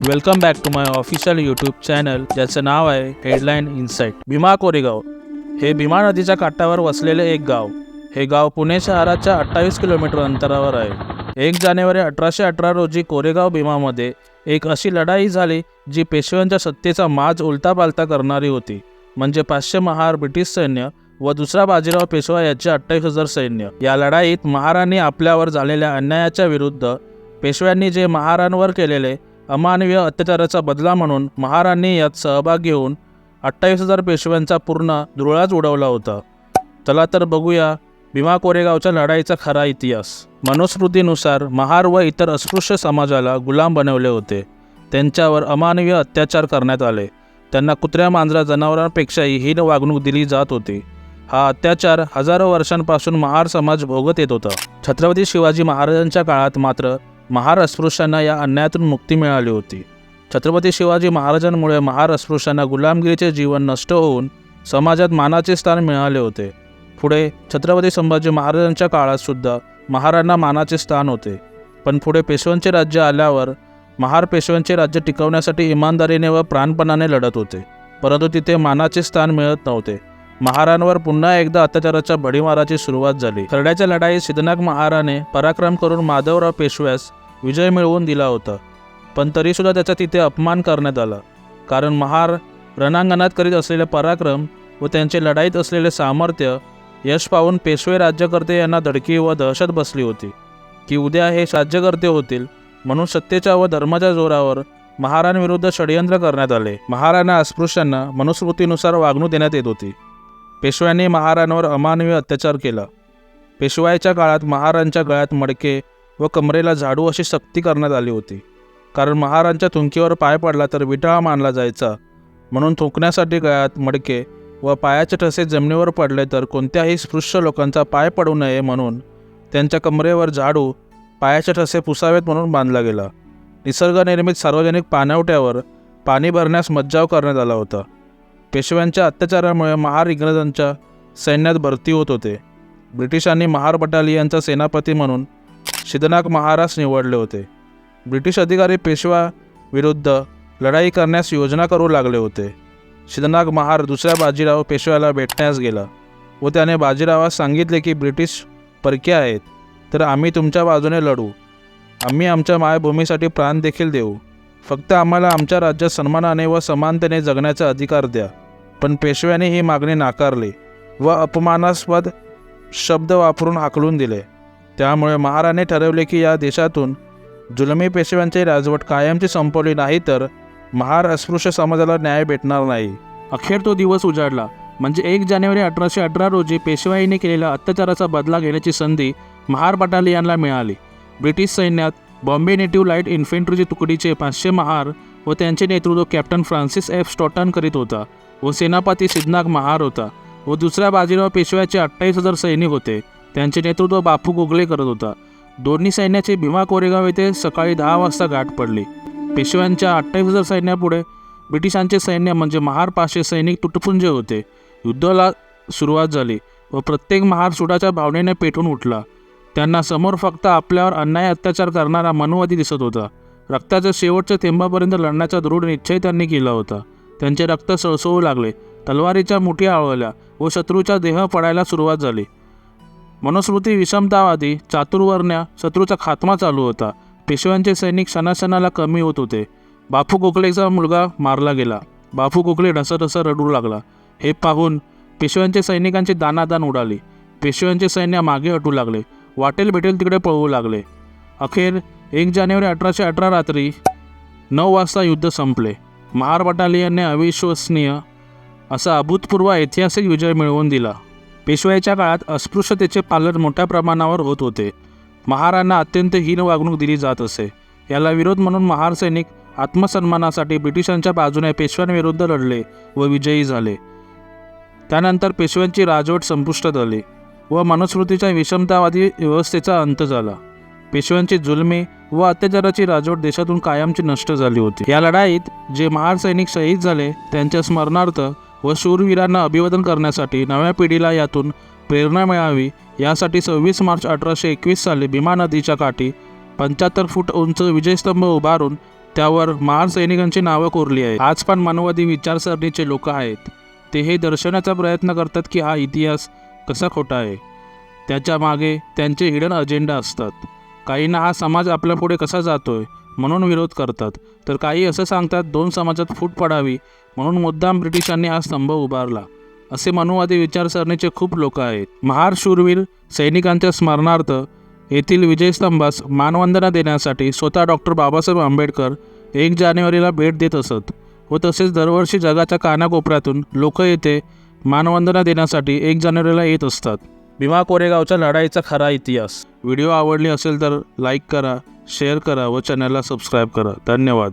Welcome back to my official YouTube channel ज्याचं नाव आहे हेडलाईन इन्साईट भीमा कोरेगाव. हे भीमा नदीच्या काठावर वसलेले एक गाव. हे गाव पुणे शहराच्या अठ्ठावीस किलोमीटर अंतरावर आहे. एक जानेवारी अठराशे अठरा रोजी कोरेगाव भीमामध्ये एक अशी लढाई झाली जी पेशव्यांच्या सत्तेचा माज उलटापालटा करणारी होती. म्हणजे पाचशे महार ब्रिटिश सैन्य व दुसरा बाजीराव पेशवा याचे अठ्ठावीस हजार सैन्य. या लढाईत महारांनी आपल्यावर झालेल्या अन्यायाच्या विरुद्ध पेशव्यांनी जे महारांवर केलेले अमानवीय अत्याचाराचा बदला म्हणून महारांनी यात सहभाग घेऊन अठ्ठावीस हजार पेशव्यांचा पूर्ण धुळाच उडवला होता. चला तर बघूया भीमा कोरेगावच्या लढाईचा खरा इतिहास. मनुस्मृतीनुसार महार व इतर अस्पृश्य समाजाला गुलाम बनवले होते. त्यांच्यावर अमानवीय अत्याचार करण्यात आले. त्यांना कुत्र्या मांजरा जनावरांपेक्षाही हीन वागणूक दिली जात होती. हा अत्याचार हजारो वर्षांपासून महार समाज भोगत येत होता. छत्रपती शिवाजी महाराजांच्या काळात मात्र महार अस्पृश्यांना या अन्यायातून मुक्ती मिळाली होती. छत्रपती शिवाजी महाराजांमुळे महार अस्पृश्यांना गुलामगिरीचे जीवन नष्ट होऊन समाजात मानाचे स्थान मिळाले होते. पुढे छत्रपती संभाजी महाराजांच्या काळात सुद्धा महारांना मानाचे स्थान होते. पण पुढे पेशव्यांचे राज्य आल्यावर महार पेशव्यांचे राज्य टिकवण्यासाठी इमानदारीने व प्राणपणाने लढत होते. परंतु तिथे मानाचे स्थान मिळत नव्हते. महारांवर पुन्हा एकदा अत्याचाराच्या भडीमाराची सुरुवात झाली. खरड्याच्या लढाईत सिद्धनाग महाराने पराक्रम करून माधवराव पेशव्यास विजय मिळवून दिला होता. पण तरीसुद्धा त्याचा तिथे अपमान करण्यात आला. कारण महार रणांगणात करीत असलेले पराक्रम व त्यांचे लढाईत असलेले सामर्थ्य यश पाहून पेशवे राज्यकर्ते यांना धडकी व दहशत बसली होती. की उद्या हे राज्यकर्ते होतील म्हणून सत्तेच्या व धर्माच्या जोरावर महारांविरुद्ध षडयंत्र करण्यात आले. महाराणा अस्पृश्यांना मनुस्मृतीनुसार वागणूक देण्यात येत होती. पेशव्यांनी महारांवर अमानवीय अत्याचार केला. पेशवाईच्या काळात महारांच्या गळ्यात मडके व कमरेला झाडू अशी सक्ती करण्यात आली होती. कारण महारांच्या थुंकीवर पाय पडला तर विटाळा मानला जायचा. म्हणून थुंकण्यासाठी गळ्यात मडके व पायाचे ठसे जमिनीवर पडले तर कोणत्याही स्पृश्य लोकांचा पाय पडू नये म्हणून त्यांच्या कमरेवर झाडू पायाचे ठसे पुसावेत म्हणून बांधला गेला. निसर्गनिर्मित सार्वजनिक पाणवट्यावर पाणी भरण्यास मज्जाव करण्यात आला होता. पेशव्यांच्या अत्याचारामुळे महार इंग्रजांच्या सैन्यात भरती होत होते. ब्रिटिशांनी महार बटालियनचा सेनापती म्हणून शिदनाक महाराज निवडले होते. ब्रिटिश अधिकारी पेशवा विरुद्ध लढाई करण्यास योजना करू लागले होते. शिदनाग महार दुसऱ्या बाजीराव पेशव्याला भेटण्यास गेला व त्याने बाजीरावास सांगितले की ब्रिटिश परके आहेत तर आम्ही तुमच्या बाजूने लढू. आम्ही आमच्या मायभूमीसाठी प्राण देखील देऊ. फक्त आम्हाला आमच्या राज्यात सन्मानाने व समानतेने जगण्याचा अधिकार द्या. पण पेशव्याने ही मागणी नाकारली व अपमानास्पद शब्द वापरून हाकलून दिले. त्यामुळे महाराने ठरवले की या देशातून जुलमी पेशव्यांची राजवट कायमची संपवली नाही तर महार अस्पृश्य समाजाला न्याय भेटणार नाही. अखेर तो दिवस उजाडला. म्हणजे एक जानेवारी अठराशे अठरा रोजी पेशवाईने केलेल्या अत्याचाराचा बदला घेण्याची संधी महार बटालियनला मिळाली. ब्रिटिश सैन्यात बॉम्बे नेटिव्ह लाइट इन्फेंट्रीची तुकडीचे पाचशे महार व त्यांचे नेतृत्व कॅप्टन फ्रान्सिस एफ. स्टॉटन करीत होता व सेनापती सिद्धनाग महार होता व दुसऱ्या बाजीराव पेशव्याचे अठ्ठावीस हजार सैनिक होते. त्यांचे नेतृत्व बापू गोगले करत होता. दोन्ही सैन्याचे भीमा कोरेगाव येथे सकाळी दहा वाजता गाठ पडली. पेशव्यांच्या अठ्ठावीस हजार सैन्यापुढे ब्रिटिशांचे सैन्य म्हणजे महार पाचशे सैनिक तुटपुंजे होते. युद्धाला सुरुवात झाली व प्रत्येक महार सुडाच्या भावनेने पेटून उठला. त्यांना समोर फक्त आपल्यावर अन्याय अत्याचार करणारा मनुवादी दिसत होता. रक्ताच्या शेवटच्या थेंबापर्यंत लढण्याचा दृढ निश्चय त्यांनी केला होता. त्यांचे रक्त सळसळू लागले. तलवारीच्या मुठी आवळल्या व शत्रूचा देह पडायला सुरुवात झाली. मनुस्मृती विषमतावादी चातुर्वर्ण्या शत्रूचा खात्मा चालू होता. पेशव्यांचे सैनिक सणासणाला कमी होत होते. बापू गोखलेचा मुलगा मारला गेला. बापू गोखले ढसाढसा रडू लागला. हे पाहून पेशव्यांचे सैनिकांची दानादान उडाली. पेशव्यांचे सैन्य मागे हटू लागले. वाटेल भेटेल तिकडे पळवू लागले. अखेर एक जानेवारी अठराशे अठरा रात्री नऊ वाजता युद्ध संपले. महार बटालियनने अविश्वसनीय असा अभूतपूर्व ऐतिहासिक विजय मिळवून दिला. पेशवाईच्या काळात अस्पृश्यतेचे पालन मोठ्या प्रमाणावर होत होते. महारांना अत्यंत हीन वागणूक दिली जात असे. याला विरोध म्हणून महार सैनिक आत्मसन्मानासाठी ब्रिटिशांच्या बाजूने पेशव्यांविरुद्ध लढले व विजयी झाले. त्यानंतर पेशव्यांची राजवट संपुष्टात आली व मनुस्मृतीच्या विषमतावादी व्यवस्थेचा अंत झाला. पेशव्यांची जुलमी व अत्याचाराची राजवट देशातून कायमची नष्ट झाली होती. या लढाईत जे महार सैनिक शहीद झाले त्यांच्या स्मरणार्थ व शूरवीरांना अभिवादन करण्यासाठी नव्या पिढीला यातून प्रेरणा मिळावी. यासाठी सव्वीस मार्च अठराशे एकवीस साली भीमा नदीच्या काठी पंच्याहत्तर फूट उंच विजयस्तंभ उभारून त्यावर महार सैनिकांची नावं कोरली आहे आज पण मानवादी विचारसरणीचे लोक आहेत. ते हे दर्शवण्याचा प्रयत्न करतात की हा इतिहास कसा खोटा आहे. त्याच्यामागे त्यांचे हिडन अजेंडा असतात. काहींना हा समाज आपल्यापुढे कसा जातोय? म्हणून विरोध करतात. तर काही असं सांगतात दोन समाजात फूट पडावी म्हणून मुद्दाम ब्रिटिशांनी हा स्तंभ उभारला. असे मनुवादी विचारसरणीचे खूप लोक आहेत. महार शूरवीर सैनिकांच्या स्मरणार्थ येथील विजयस्तंभास मानवंदना देण्यासाठी स्वतः डॉक्टर बाबासाहेब आंबेडकर एक जानेवारीला भेट देत असत व तसेच दरवर्षी जगाच्या कानाकोपऱ्यातून लोक येथे मानवंदना देण्यासाठी एक जानेवारीला येत असतात. भीमा कोरेगावच्या लढाईचा खरा इतिहास. व्हिडिओ आवडली असेल तर लाईक करा शेअर करा व चॅनलला सबस्क्राईब करा. धन्यवाद.